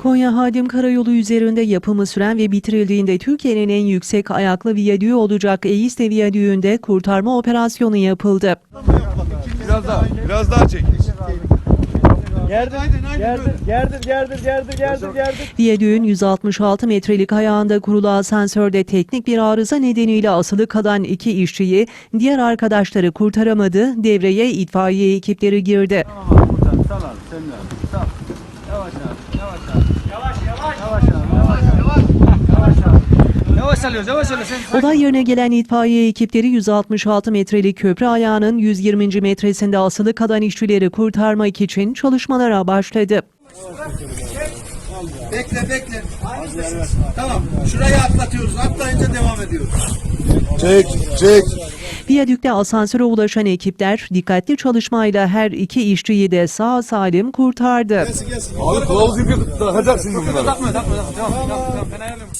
Konya Hadim Karayolu üzerinde yapımı süren ve bitirildiğinde Türkiye'nin en yüksek ayaklı viyadüğü olacak Eiste Viyadüğü'nde kurtarma operasyonu yapıldı. Biraz daha, biraz daha çek. Gerdir, gerdir, gerdir, gerdir, gerdir, gerdir, gerdir. Viyadüğün 166 metrelik ayağında kurulu asansörde teknik bir arıza nedeniyle asılı kalan iki işçiyi diğer arkadaşları kurtaramadı. Devreye itfaiye ekipleri girdi. Tamam, buradan sal abi, sen de abi. Sal. Yavaş abi, yavaş abi. Yavaş, yavaş. Yavaş abi, yavaş abi. Yavaş abi. Yavaş alıyoruz, yavaş alıyoruz. Sen Olay yerine gelen itfaiye ekipleri 166 metrelik köprü ayağının 120. metresinde asılı kalan işçileri kurtarmak için çalışmalara başladı. Bekle bekle. Tamam. Şurayı atlatıyoruz. Atlayınca devam ediyoruz. Çek, çek. Viyadükte asansöre ulaşan ekipler dikkatli çalışmayla her iki işçiyi de sağ salim kurtardı. Abi kılavuz ipi takacaksın bunları. takma, takma, takma. Tamam, tamam, tamam. Ben ayarlıyorum.